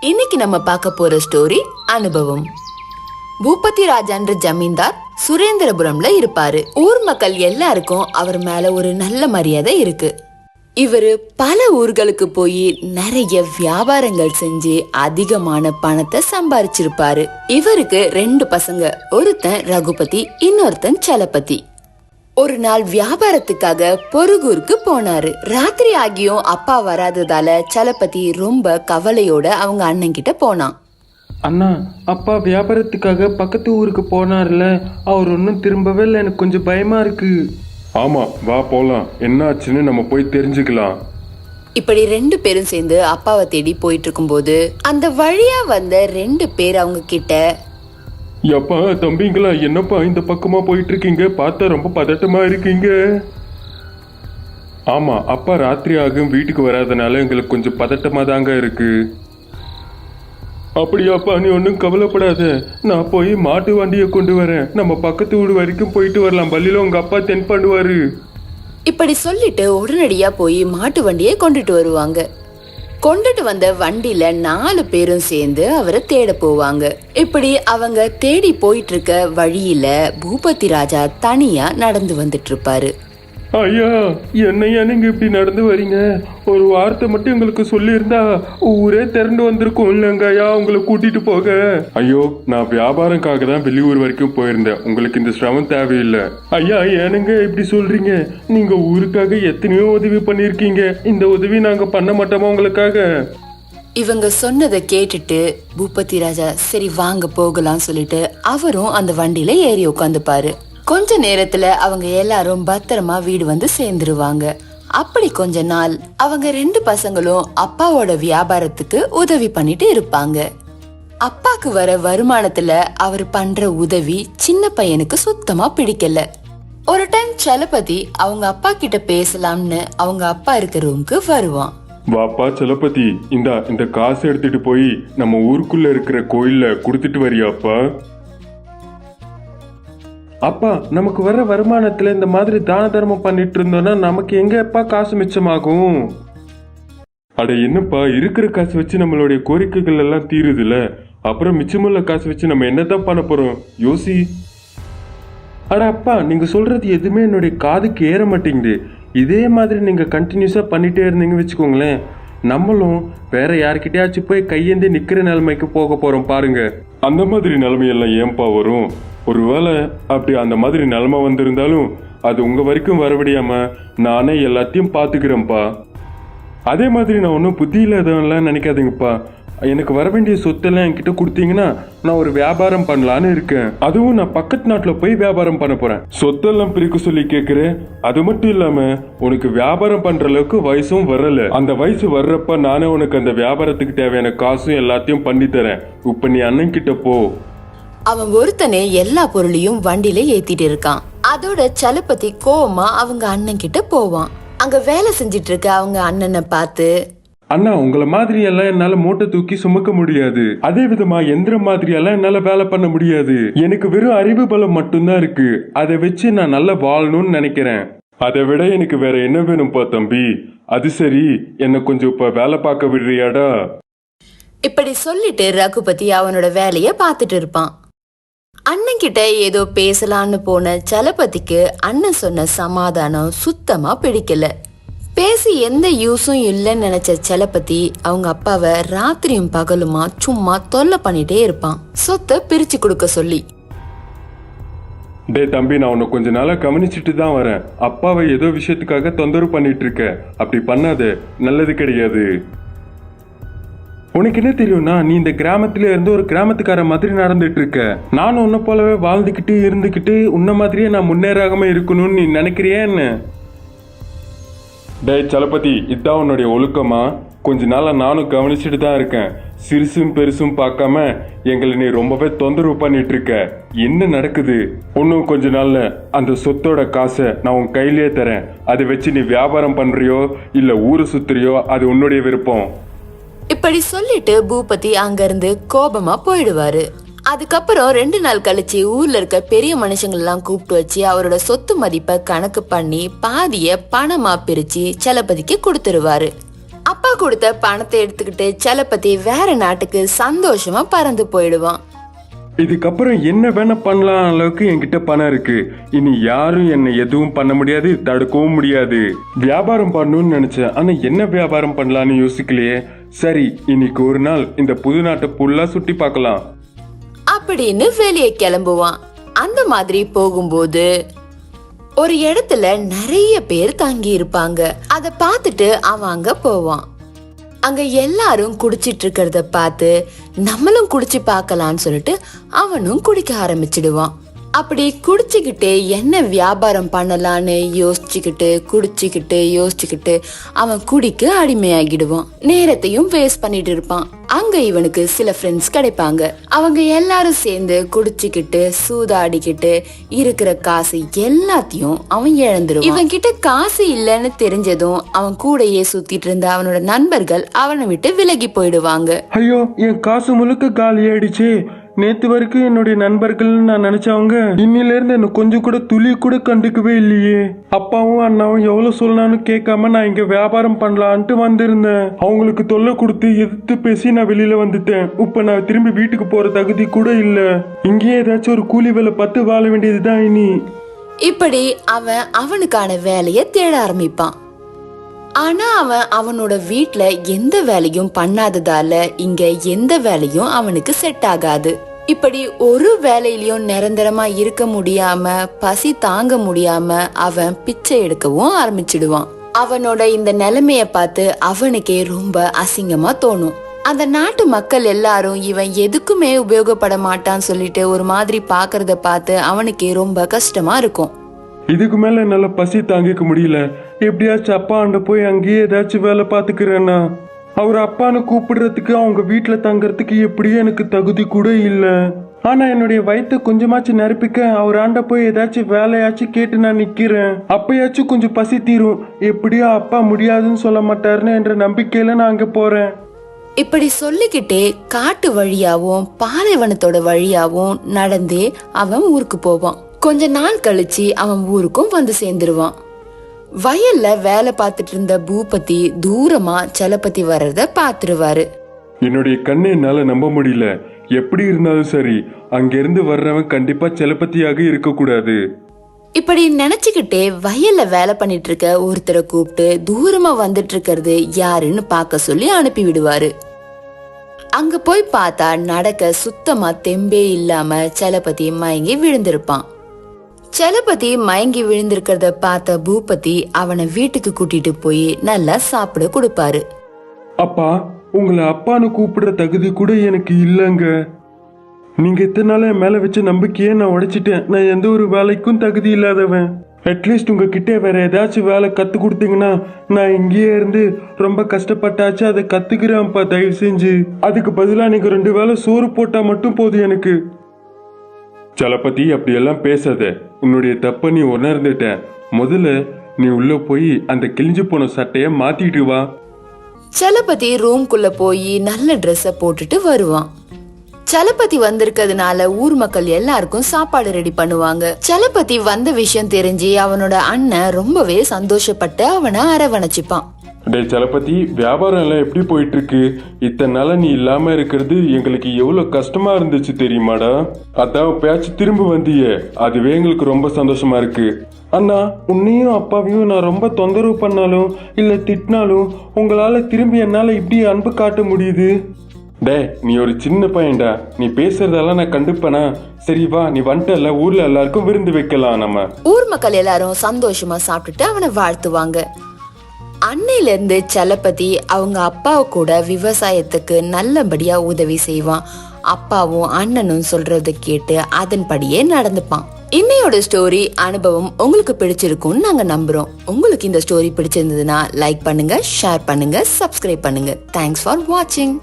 இன்னைக்கு நம்ம பார்க்க போற ஸ்டோரி அனுபவம். பூபதி ராஜான்ற ஜமீன்தார் சுரேந்திரபுரம்ல இருப்பாரு. ஊர் மக்கள் எல்லாருக்கும் அவர் மேல ஒரு நல்ல மரியாதை இருக்கு. இவர் பல ஊர்களுக்கு போய் நிறைய வியாபாரங்கள் செஞ்சு அதிகமான பணத்தை சம்பாரிச்சிருப்பாரு. இவருக்கு ரெண்டு பசங்க ஒருத்தன் ரகுபதி இன்னொருத்தன் சலபதி. ஒரு நாள் வியாபாரத்துக்காக பொருகூருக்கு போனாரு. ராத்திரி ஆகியும் அப்பா வராததால சலபதி ரொம்ப கவலையோட அவங்க அண்ணன் கிட்ட போனான். அண்ணா அப்பா வியாபாரத்துக்காக பக்கத்து ஊருக்கு போனார்ல அவர் ஒன்றும் திரும்பவே இல்லை எனக்கு கொஞ்சம் பயமா இருக்கு. ஆமா வா போலாம். என்னாச்சுன்னு நம்ம போய் தெரிஞ்சுக்கலாம். இப்படி ரெண்டு பேரும் சேர்ந்து அப்பாவை தேடி போயிட்டு இருக்கும்போது அந்த வழியா வந்த ரெண்டு பேர் அவங்க கிட்ட எப்பா தம்பிங்களா என்னப்பா இந்த பக்கமாக போயிட்டு இருக்கீங்க பார்த்தா ரொம்ப பதட்டமாக இருக்கீங்க. ஆமாம் அப்பா ராத்திரி ஆகும் வீட்டுக்கு வராதனால எங்களுக்கு கொஞ்சம் பதட்டமாக தாங்க இருக்கு. அப்படியாப்பா நீ ஒன்றும் கவலைப்படாத. நான் போய் மாட்டு வண்டியை கொண்டு வரேன். நம்ம பக்கத்து வீடு வரைக்கும் போயிட்டு வரலாம். பள்ளியில் உங்கள் அப்பா தென் பண்ணுவாரு. இப்படி சொல்லிட்டு உடனடியாக போய் மாட்டு வண்டியை கொண்டுட்டு வருவாங்க. கொண்டுட்டு வந்த வண்டியில நாலு பேரும் சேர்ந்து அவரை தேட போவாங்க. இப்படி அவங்க தேடி போயிட்டு இருக்க வழியில பூபதி ராஜா தனியா நடந்து வந்துட்டு இருப்பாரு. ஐயா என்னையா நீங்க இப்படி நடந்து வரீங்க? ஒரு வார்த்தை மட்டும் எங்களுக்கு சொல்லியிருந்தா ஊரே திரண்டு வந்திருக்கும். இல்லைங்க ஐயா உங்களை கூட்டிட்டு போக. ஐயோ நான் வியாபாரம்காக தான் வெளியூர் வரைக்கும் போயிருந்தேன். உங்களுக்கு இந்த சிரமம் தேவையில்லை. ஐயா ஏனுங்க இப்படி சொல்றீங்க? நீங்க ஊருக்காக எத்தனையோ உதவி பண்ணியிருக்கீங்க. இந்த உதவி நாங்க பண்ண மாட்டோமா உங்களுக்காக? இவங்க சொன்னதை கேட்டுட்டு பூபதி ராஜா சரி வாங்க போகலாம் சொல்லிட்டு அவரும் அந்த வண்டியில ஏறி உட்காந்துப்பாரு. கொஞ்ச நேரத்துல அவங்க எல்லாரும் பத்திரமா வீடு வந்து சேர்ந்துருவாங்க. அப்படி கொஞ்ச நாள் அவங்க ரெண்டு பசங்களும் அப்பாவோட வியாபாரத்துக்கு உதவி பண்ணிட்டு இருப்பாங்க. அப்பாக்கு வர வருமானத்துல அவர் பண்ற உதவி சின்ன பையனுக்கு சுத்தமா பிடிக்கல. ஒரு டைம் சலபதி அவங்க அப்பா கிட்ட பேசலாம்னு அவங்க அப்பா இருக்க ரூம்க்கு வருவான். வாப்பா சலபதி இந்தா இந்த காசு எடுத்துட்டு போய் நம்ம ஊருக்குள்ள இருக்கிற கோயில்ல கொடுத்துட்டு வரியாப்பா? அப்பா நமக்கு வர்ற வருமானத்துல இந்த மாதிரி தான தர்மம் பண்ணிட்டு இருந்தோம்னா நமக்கு எங்கப்பா காசு மிச்சமாகும்? அட என்னப்பா இருக்கிற காசு வச்சு நம்மளுடைய கோரிக்கைகள் எல்லாம் தீருதுல? அப்புறம் மிச்சமுள்ள காசு வச்சு நம்ம என்னதான் பண்ண போறோம்? யோசி. அட அப்பா நீங்க சொல்றது எதுவுமே என்னுடைய காதுக்கு ஏற மாட்டேங்குது. இதே மாதிரி நீங்க கண்டினியூஸா பண்ணிட்டே இருந்தீங்கன்னு வச்சுக்கோங்களேன். நம்மளும் வேற யார்கிட்டயாச்சும் போய் கையேந்தி நிக்கிற நிலைமைக்கு போக போறோம் பாருங்க. அந்த மாதிரி நிலைமையெல்லாம் ஏன்பா வரும்? ஒருவேளை அப்படி அந்த மாதிரி நிலமை வந்திருந்தாலும் அது உங்கள் வரைக்கும் வரவிடியாம நானே எல்லாத்தையும் பார்த்துக்கிறேன்ப்பா. அதே மாதிரி நான் ஒன்றும் புத்தி இல்லாதவன்லாம் நினைக்காதீங்கப்பா. எனக்கு வர வேண்டிய சொத்தெல்லாம் என்கிட்ட கொடுத்தீங்கன்னா நான் ஒரு வியாபாரம் பண்ணலான்னு இருக்கேன். அதுவும் நான் பக்கத்து நாட்டில் போய் வியாபாரம் பண்ண போகிறேன் சொத்தெல்லாம் பிரிக்க சொல்லி கேட்குறேன். அது மட்டும் இல்லாமல் உனக்கு வியாபாரம் பண்ணுற அளவுக்கு வயசும் வரல. அந்த வயசு வர்றப்ப நானே உனக்கு அந்த வியாபாரத்துக்கு தேவையான காசும் எல்லாத்தையும் பண்ணி தரேன் இப்போ நீ அண்ணன் கிட்ட போ. அவன் ஒருத்தனே எல்லா பொருளையும் வண்டியில ஏத்திட்டு இருக்கான். அதோட சலபதி கோவமா அவங்க அண்ணன் கிட்ட போவான். அங்க வேலை செஞ்சிட்டு இருக்க அவங்க அண்ணனை பார்த்து அண்ணா உங்கள மாதிரி எல்லாம் என்னால மூட்டை தூக்கி சுமக்க முடியாது. அதே விதமா எந்திரம் மாதிரி எல்லாம் என்னால வேலை பண்ண முடியாது. எனக்கு வெறும் அறிவு பலம் மட்டும்தான் இருக்கு. அதை வச்சு நான் நல்லா வாழணும்னு நினைக்கிறேன். அதை விட எனக்கு வேற என்ன வேணும்ப்பா தம்பி? அது சரி. என்ன கொஞ்சம் இப்ப வேலை பார்க்க விடுறியாடா? இப்படி சொல்லிட்டு ரகுபதி அவனோட வேலைய பார்த்துட்டு இருப்பான். அண்ணன் கிட்ட ஏதோ பேசலான்னு போன சலபதிக்கு அண்ணன் சொன்ன சமாதானம் சுத்தமா பிடிக்கல. பேசி எந்த யூஸும் இல்லைன்னு நினைச்ச சலபதி அவங்க அப்பாவை ராத்திரியும் பகலுமா சும்மா தொல்லை பண்ணிட்டே இருப்பான். சொத்தை பிரிச்சு கொடுக்க சொல்லி. டே தம்பி நான் உன்னை கொஞ்ச நாளாக கவனிச்சுட்டு தான் வரேன். அப்பாவை ஏதோ விஷயத்துக்காக தொந்தரவு பண்ணிட்டு இருக்க. அப்படி பண்ணாத நல்லது கிடையாது. உனக்கு என்ன தெரியும்னா நீ இந்த கிராமத்துல இருந்து ஒரு கிராமத்துக்கார மாதிரி நடந்துட்டு இருக்க நானும் உன்ன போலவே வாழ்ந்துக்கிட்டு இருந்துக்கிட்டு உன்ன மாதிரியே நான் முன்னேறாகாம இருக்கணும்னு நீ நினைக்கிறியேன்னு டே சலபதி இதான் உன்னுடைய ஒழுக்கமா? கொஞ்ச நாளா நானும் கவனிச்சுட்டு தான் இருக்கேன். சிறுசும் பெருசும் பார்க்காம எங்களை நீ ரொம்பவே தொந்தரவு பண்ணிட்டு இருக்க என்ன நடக்குது? இன்னும் கொஞ்ச நாள்ல அந்த சொத்தோட காசை நான் உன் கையிலேயே தரேன். அதை வச்சு நீ வியாபாரம் பண்றியோ இல்ல ஊரை சுத்துறியோ அது உன்னுடைய விருப்பம். இப்படி சொல்லிட்டு பூபதி அங்கிருந்து கோபமா போயிடுவாரு. அதுக்கப்புறம் ரெண்டு நாள் கழிச்சு ஊர்ல இருக்க பெரிய மனுஷங்களெல்லாம் கூப்பிட்டு வச்சு அவரோட சொத்து மதிப்பை கணக்கு பண்ணி பாதிய பணமா பிரிச்சு சலபதிக்கு கொடுத்துருவாரு. அப்பா கொடுத்த பணத்தை எடுத்துக்கிட்டு சலபதி வேற நாட்டுக்கு சந்தோஷமா பறந்து போயிடுவான். இதுக்கப்புறம் என்ன வேணா பண்ணலாம் அளவுக்கு என்கிட்ட பணம் இருக்கு. இனி யாரும் என்னை எதுவும் பண்ண முடியாது தடுக்கவும் முடியாது. வியாபாரம் பண்ணணும்னு நினைச்சேன். ஆனா என்ன வியாபாரம் பண்ணலாம்னு யோசிக்கலையே. சரி இன்னைக்கு ஒரு நாள் இந்த புது நாட்டை ஃபுல்லா சுட்டி பார்க்கலாம். அப்படின்னு வெளியே கிளம்புவான். அந்த மாதிரி போகும்போது ஒரு இடத்துல நிறைய பேர் தங்கி இருப்பாங்க. அத பார்த்துட்டு அவன் அங்க போவான். அங்க எல்லாரும் குடிச்சிட்டு இருக்கிறத பார்த்து நம்மளும் குடிச்சு பார்க்கலாம்னு சொல்லிட்டு அவனும் குடிக்க ஆரம்பிச்சிடுவான். அப்படி குடிச்சுக்கிட்டு என்ன வியாபாரம் பண்ணலான்னு யோசிச்சுக்கிட்டு குடிச்சுக்கிட்டு யோசிச்சுக்கிட்டு அவன் குடிக்கு அடிமையாகிடுவான். நேரத்தையும் வேஸ்ட் பண்ணிட்டு இருப்பான். அங்க இவனுக்கு சில ஃப்ரெண்ட்ஸ் கிடைப்பாங்க. அவங்க எல்லாரும் சேர்ந்து குடிச்சுக்கிட்டு சூதாடிக்கிட்டு இருக்கிற காசு எல்லாத்தையும் அவன் இழந்துருவான் இவன் கிட்ட காசு இல்லைன்னு தெரிஞ்சதும் அவன் கூடையே சுத்திட்டு இருந்த அவனோட நண்பர்கள் அவனை விட்டு விலகி போயிடுவாங்க. ஐயோ என் காசு முழுக்க காலி ஆயிடுச்சு நேத்து வரைக்கும் என்னுடைய நண்பர்கள்னு நான் நினைச்சவங்க இன்னில இருந்து என்ன கொஞ்சம் கூட துளி கூட கண்டுக்கவே இல்லையே. அப்பாவும் அண்ணாவும் எவ்வளவு சொல்லலாம்னு கேட்காம நான் இங்க வியாபாரம் பண்ணலான்ட்டு வந்திருந்தேன். அவங்களுக்கு தொல்லை கொடுத்து எதிர்த்து பேசி நான் வெளியில வந்துட்டேன். இப்ப நான் திரும்பி வீட்டுக்கு போற தகுதி கூட இல்ல. இங்கேயே ஏதாச்சும் ஒரு கூலி வேலை பார்த்து வாழ வேண்டியதுதான் இனி. இப்படி அவன் அவனுக்கான வேலையை தேட ஆரம்பிப்பான். ஆனா அவன் அவனோட வீட்டுல எந்த வேலையும் பண்ணாததால இங்க எந்த வேலையும் அவனுக்கு செட் ஆகாது. இப்படி ஒரு வேலையிலயும் நிரந்தரமா இருக்க முடியாம பசி தாங்க முடியாம அவன் பிச்சை எடுக்கவும் ஆரம்பிச்சிடுவான். அவனோட இந்த நிலைமைய பார்த்து அவனுக்கே ரொம்ப அசிங்கமா தோணும். அந்த நாட்டு மக்கள் எல்லாரும் இவன் எதுக்குமே உபயோகப்பட மாட்டான்னு சொல்லிட்டு ஒரு மாதிரி பாக்குறத பார்த்து அவனுக்கே ரொம்ப கஷ்டமா இருக்கும். இதுக்கு மேல என்னால பசி தாங்கிக்க முடியல. எப்படியாச்சும் அப்பா அண்ட போய் அங்கேயே ஏதாச்சும் வேலை பாத்துக்கிறேன்னா அவர் அப்பான்னு கூப்பிடுறதுக்கு அவங்க வீட்டில் தங்கறதுக்கு எப்படியும் எனக்கு தகுதி கூட இல்லை. ஆனா என்னுடைய வயிற்றை கொஞ்சமாச்சும் நிரப்பிக்க அவர் ஆண்ட போய் ஏதாச்சும் வேலையாச்சும் கேட்டு நான் நிக்கிறேன். அப்பயாச்சும் கொஞ்சம் பசி தீரும். எப்படியோ அப்பா முடியாதுன்னு சொல்ல மாட்டாருன்னு என்ற நம்பிக்கையில நான் அங்க போறேன். இப்படி சொல்லிக்கிட்டே காட்டு வழியாவும் பாலைவனத்தோட வழியாவும் நடந்தே அவன் ஊருக்கு போவான். கொஞ்ச நாள் கழிச்சு அவன் ஊருக்கும் வந்து சேர்ந்துருவான். வயல்ல வேலை பார்த்துட்டு இருந்த பூபதி தூரமா சலபதி வர்றத பாத்துருவாரு என்னுடைய கண்ணை என்னால நம்ப முடியல. எப்படி இருந்தாலும் சரி அங்கிருந்து வர்றவன் கண்டிப்பா செலப்பத்தியாக இருக்கக்கூடாது. இப்படி நினைச்சுக்கிட்டே வயல்ல வேலை பண்ணிட்டு இருக்க ஒருத்தரை கூப்பிட்டு தூரமா வந்துட்டு இருக்கிறது யாருன்னு பார்க்க சொல்லி அனுப்பி விடுவாரு. அங்க போய் பார்த்தா நடக்க சுத்தமா தெம்பே இல்லாம சலபதி மயங்கி விழுந்திருப்பான். சலபதி மயங்கி விழுந்திருக்கிறத பார்த்த பூபதி அவனை வீட்டுக்கு கூட்டிட்டு போய் நல்லா சாப்பிட கொடுப்பாரு. அப்பா உங்களை அப்பான்னு கூப்பிடுற தகுதி கூட எனக்கு இல்லைங்க. நீங்க இத்தனை நாள் என் மேல வச்ச நம்பிக்கையே நான் உடைச்சிட்டேன். நான் எந்த ஒரு வேலைக்கும் தகுதி இல்லாதவன். அட்லீஸ்ட் உங்ககிட்ட வேற ஏதாச்சும் வேலை கத்து கொடுத்தீங்கன்னா நான் இங்கேயே இருந்து ரொம்ப கஷ்டப்பட்டாச்சு அதை கத்துக்கிறேன்ப்பா தயவு செஞ்சு. அதுக்கு பதிலா நீங்க ரெண்டு வேளை சோறு போட்டா மட்டும் போதும் எனக்கு. சலப்பத்தி அப்படியெல்லாம் பேசாத. உன்னுடைய தப்ப நீ உணர்ந்துட்ட. முதல்ல நீ உள்ள போய் அந்த கிழிஞ்சு போன சட்டைய மாத்திட்டு வா. சலபதி ரூம்குள்ள போய் நல்ல ட்ரெஸ்ஸ போட்டுட்டு வருவான். சலபதி வந்திருக்கிறதுனால ஊர் மக்கள் எல்லாருக்கும் சாப்பாடு ரெடி பண்ணுவாங்க. சலபதி வந்த விஷயம் தெரிஞ்சு அவனோட அண்ணன் ரொம்பவே சந்தோஷப்பட்டு அவனை அரவணைச்சுப்பான். டே சலபதி வியாபாரம் எல்லாம் எப்படி போயிட்டு இருக்கு இத்தனை நாள நீ இல்லாம இருக்கிறது எங்களுக்கு எவ்வளவு கஷ்டமா இருந்துச்சு தெரியுமாடா? அதான் பேச்சு திரும்ப வந்தியே. அதுவே எங்களுக்கு ரொம்ப சந்தோஷமா இருக்கு. அண்ணா உன்னையும் அப்பாவையும் நான் ரொம்ப தொந்தரவு பண்ணாலும் இல்ல திட்டினாலும் உங்களால திரும்பி என்னால இப்படி அன்பு காட்ட முடியுது? டே நீ ஒரு சின்ன பையன்டா. நீ பேசுறதெல்லாம் நான் கண்டுப்பேனா? சரி வா நீ வந்துட்டல ஊர்ல எல்லாருக்கும் விருந்து வைக்கலாம் நம்ம. ஊர் மக்கள் எல்லாரும் சந்தோஷமா சாப்பிட்டுட்டு அவனை வாழ்த்துவாங்க. அன்னையிலேருந்து சலபதி அவங்க அப்பாவை கூட விவசாயத்துக்கு நல்லபடியாக உதவி செய்வான். அப்பாவும் அண்ணனும் சொல்றத கேட்டு அதன்படியே நடந்துப்பான். இன்னையோட ஸ்டோரி அனுபவம் உங்களுக்கு பிடிச்சிருக்கும்னு நாங்க நம்புறோம். உங்களுக்கு இந்த ஸ்டோரி பிடிச்சிருந்ததுன்னா லைக் பண்ணுங்க ஷேர் பண்ணுங்க சப்ஸ்கிரைப் பண்ணுங்க. தேங்க்ஸ் ஃபார் வாட்சிங்